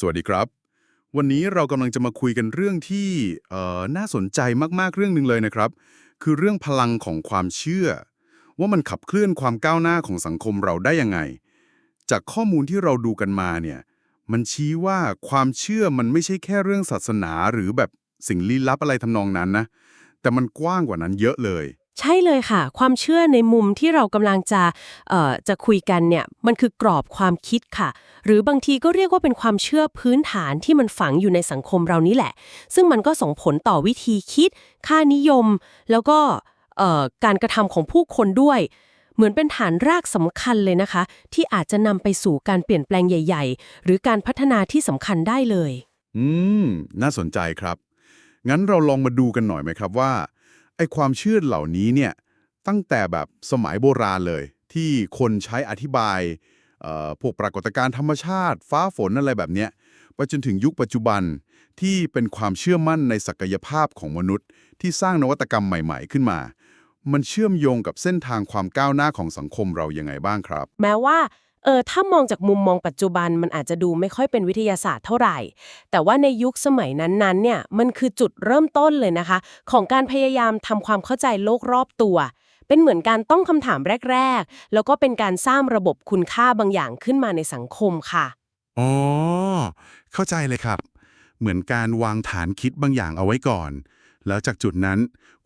สวัสดีครับ วันนี้เรากำลังจะมาคุยกันเรื่องที่น่าสนใจมากๆเรื่องหนึ่งเลยนะครับ คือเรื่องพลังของความเชื่อ ว่ามันขับเคลื่อนความก้าวหน้าของสังคมเราได้ยังไง จากข้อมูลที่เราดูกันมาเนี่ยมันชี้ว่าความเชื่อมันไม่ใช่แค่เรื่องศาสนาหรือแบบสิ่งลี้ลับอะไรทำนองนั้นนะแต่มันกว้างกว่านั้นเยอะเลย ใช่เลยค่ะ ความเชื่อในมุมที่เรากำลังจะเอ่อจะคุยกันเนี่ยมันคือกรอบความคิดค่ะ หรือบางทีก็เรียกว่าเป็นความเชื่อพื้นฐานที่มันฝังอยู่ในสังคมเรานี่แหละ ซึ่งมันก็ส่งผลต่อวิธีคิด ค่านิยม แล้วก็เอ่อการกระทำของผู้คนด้วย เหมือนเป็นฐานรากสำคัญเลยนะคะ ที่อาจจะนำไปสู่การเปลี่ยนแปลงใหญ่ ๆ หรือการพัฒนาที่สำคัญได้เลย อืม น่าสนใจครับ งั้นเราลองมาดูกันหน่อยไหมครับว่า ไอความเชื่อเหล่านี้เนี่ยตั้งแต่แบบสมัยโบราณเลย ที่คนใช้อธิบายพวกปรากฏการณ์ธรรมชาติ ฟ้าฝนอะไรแบบเนี้ยไปจนถึงยุคปัจจุบันที่เป็นความเชื่อมั่นในศักยภาพของมนุษย์ ที่สร้างนวัตกรรมใหม่ ๆ ขึ้นมา มันเชื่อมโยงกับเส้นทางความก้าวหน้าของสังคมเรายังไงบ้างครับ แม้ว่า เออถ้ามองจากมุมมองปัจจุบันมันอาจจะดูไม่ค่อยเป็นวิทยาศาสตร์เท่าไหร่ แต่ว่าในยุคสมัยนั้นๆเนี่ยมันคือจุดเริ่มต้นเลยนะคะ ของการพยายามทำความเข้าใจโลกรอบตัว เป็นเหมือนการต้องคำถามแรก ๆ แล้วก็เป็นการสร้างระบบคุณค่าบางอย่างขึ้นมาในสังคมค่ะอ๋อเข้าใจเลยครับ เหมือนการวางฐานคิดบางอย่างเอาไว้ก่อน แล้วจากจุดนั้น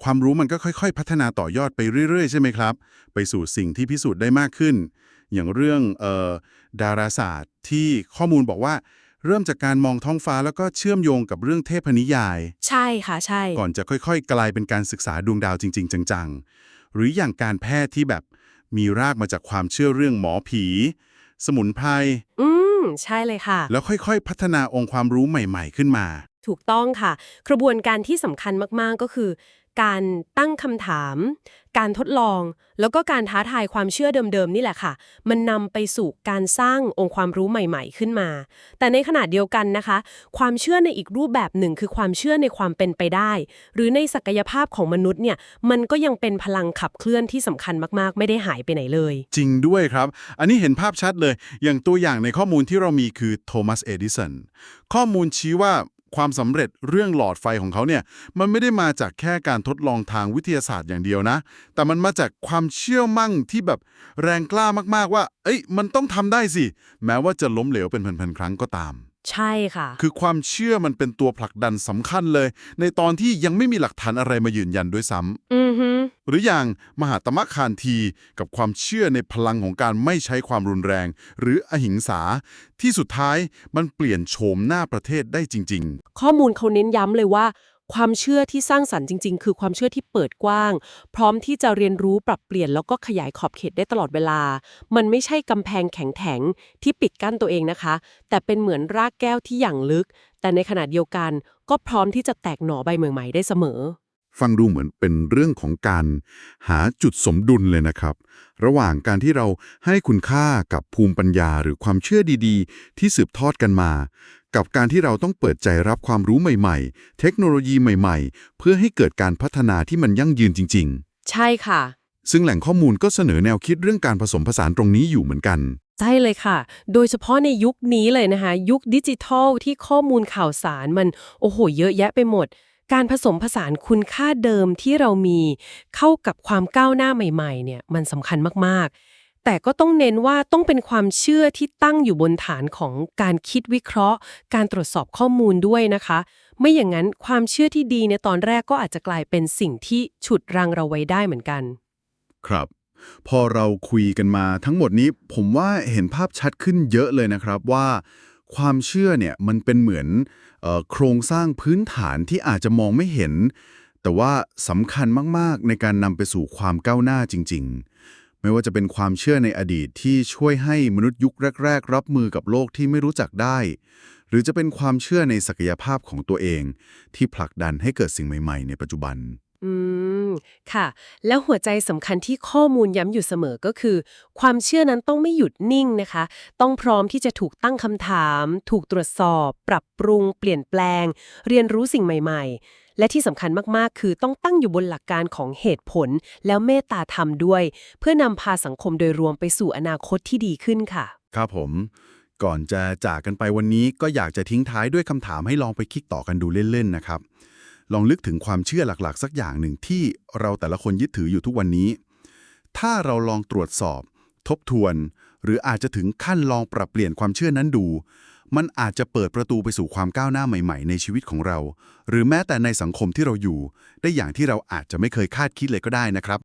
ความรู้มันก็ค่อย ๆ พัฒนาต่อยอดไปเรื่อย ๆ ใช่ไหมครับ ไปสู่สิ่งที่พิสูจน์ได้มากขึ้น อย่างเรื่องเอ่อดาราศาสตร์ที่ข้อมูลบอกว่า เริ่มจากการมองท้องฟ้าแล้วก็เชื่อมโยงกับเรื่องเทพนิยาย ใช่ค่ะใช่ ก่อนจะค่อยๆ กลายเป็นการศึกษาดวงดาวจริง ๆ จังๆ หรืออย่างการแพทย์ที่แบบมีรากมาจากความเชื่อเรื่องหมอผี สมุนไพรอืมใช่เลยค่ะ แล้วค่อยๆ พัฒนาองค์ความรู้ใหม่ ๆ ขึ้นมา ถูกต้องค่ะ กระบวนการที่สำคัญมากๆก็คือการตั้งคำถาม การทดลอง แล้วก็การท้าทายความเชื่อเดิมๆ นี่แหละค่ะ มันนำไปสู่การสร้างองค์ความรู้ใหม่ๆ ขึ้นมา แต่ในขณะเดียวกันนะคะ ความเชื่อในอีกรูปแบบหนึ่งคือความเชื่อในความเป็นไปได้ หรือในศักยภาพของมนุษย์เนี่ย มันก็ยังเป็นพลังขับเคลื่อนที่สำคัญมากๆ ไม่ได้หายไปไหนเลย จริงด้วยครับ อันนี้เห็นภาพชัดเลย อย่างตัวอย่างในข้อมูลที่เรามีคือโทมัส เอดิสัน ข้อมูลชี้ว่า ความสำเร็จเรื่องหลอดไฟของเขาเนี่ยมันไม่ได้มาจากแค่การทดลองทางวิทยาศาสตร์อย่างเดียวนะ แต่มันมาจากความเชื่อมั่งที่แบบแรงกล้ามากๆว่า เอ้ยมันต้องทำได้สิ แม้ว่าจะล้มเหลวเป็นพันๆครั้งก็ตาม ใช่ค่ะ คือความเชื่อมันเป็นตัวผลักดันสำคัญเลย ในตอนที่ยังไม่มีหลักฐานอะไรมายืนยันด้วยซ้ำอือฮึหรืออย่างมหาตมะคานทีกับความเชื่อในพลังของการไม่ใช้ความรุนแรง หรืออหิงสา ที่สุดท้ายมันเปลี่ยนโฉมหน้าประเทศได้จริง ข้อมูลเขาเน้นย้ำเลยว่า ความเชื่อที่สร้างสรรค์จริง ๆ คือความเชื่อที่เปิดกว้าง พร้อมที่จะเรียนรู้ปรับเปลี่ยนแล้วก็ขยายขอบเขตได้ตลอดเวลา มันไม่ใช่กำแพงแข็งๆที่ปิดกั้นตัวเองนะคะ แต่เป็นเหมือนรากแก้วที่อย่างลึก แต่ในขณะเดียวกันก็พร้อมที่จะแตกหน่อใบใหม่ได้เสมอ ฟังดูเหมือนเป็นเรื่องของการหาจุดสมดุลเลยนะครับ ระหว่างการที่เราให้คุณค่ากับภูมิปัญญาหรือความเชื่อดีๆ ที่สืบทอดกันมา กับการที่เราต้องเปิดใจรับความรู้ใหม่ๆ เทคโนโลยีใหม่ๆ เพื่อให้เกิดการพัฒนาที่มันยั่งยืนจริง ๆ ใช่ค่ะ ซึ่งแหล่งข้อมูลก็เสนอแนวคิดเรื่องการผสมผสานตรงนี้อยู่เหมือนกัน ใช่เลยค่ะ โดยเฉพาะในยุคนี้เลยนะคะ ยุคดิจิทัลที่ข้อมูลข่าวสารมันโอ้โห เยอะแยะไปหมด การผสมผสานคุณค่าเดิมที่เรามี เข้ากับความก้าวหน้าใหม่ ๆ เนี่ยมันสำคัญมากๆ แต่ก็ต้องเน้นว่าต้องเป็นความเชื่อที่ตั้งอยู่บนฐานของการคิดวิเคราะห์ การตรวจสอบข้อมูลด้วยนะคะ ไม่อย่างนั้นความเชื่อที่ดีในตอนแรกก็อาจจะกลายเป็นสิ่งที่ฉุดรังเราไว้ได้เหมือนกัน ครับ พอเราคุยกันมาทั้งหมดนี้ผมว่าเห็นภาพชัดขึ้นเยอะเลยนะครับว่า ความเชื่อเนี่ยมันเป็นเหมือนออโครงสร้างพื้นฐานที่อาจจะมองไม่เห็น แต่ว่าสำคัญมากๆในการนำไปสู่ความก้าวหน้าจริง ๆ ไม่ว่าจะเป็นความเชื่อในอดีตที่ช่วยให้มนุษย์ยุคแรก ๆ รับมือกับโลกที่ไม่รู้จักได้ หรือจะเป็นความเชื่อในศักยภาพของตัวเอง ที่ผลักดันให้เกิดสิ่งใหม่ ๆ ในปัจจุบัน อืม ค่ะ แล้วหัวใจสำคัญที่ข้อมูลย้ำอยู่เสมอก็คือ ความเชื่อนั้นต้องไม่หยุดนิ่งนะคะ ต้องพร้อมที่จะถูกตั้งคำถาม ถูกตรวจสอบ ปรับปรุง เปลี่ยนแปลง เรียนรู้สิ่งใหม่ ๆ และที่สำคัญมากๆ คือต้องตั้งอยู่บนหลักการของเหตุผล แล้วเมตตาธรรมด้วย เพื่อนำพาสังคมโดยรวมไปสู่อนาคตที่ดีขึ้นค่ะ ครับผมก่อนจะจากกันไปวันนี้ก็อยากจะทิ้งท้ายด้วยคำถามให้ลองไปคิดต่อกันดูเล่นๆนะครับ ลองลึกถึงความเชื่อหลักๆ สักอย่างหนึ่งที่เราแต่ละคนยึดถืออยู่ทุกวันนี้ ถ้าเราลองตรวจสอบ ทบทวน หรืออาจจะถึงขั้นลองปรับเปลี่ยนความเชื่อนั้นดู มันอาจจะเปิดประตูไปสู่ความก้าวหน้าใหม่ ๆ ในชีวิตของเรา หรือแม้แต่ในสังคมที่เราอยู่ ได้อย่างที่เราอาจจะไม่เคยคาดคิดเลยก็ได้นะครับ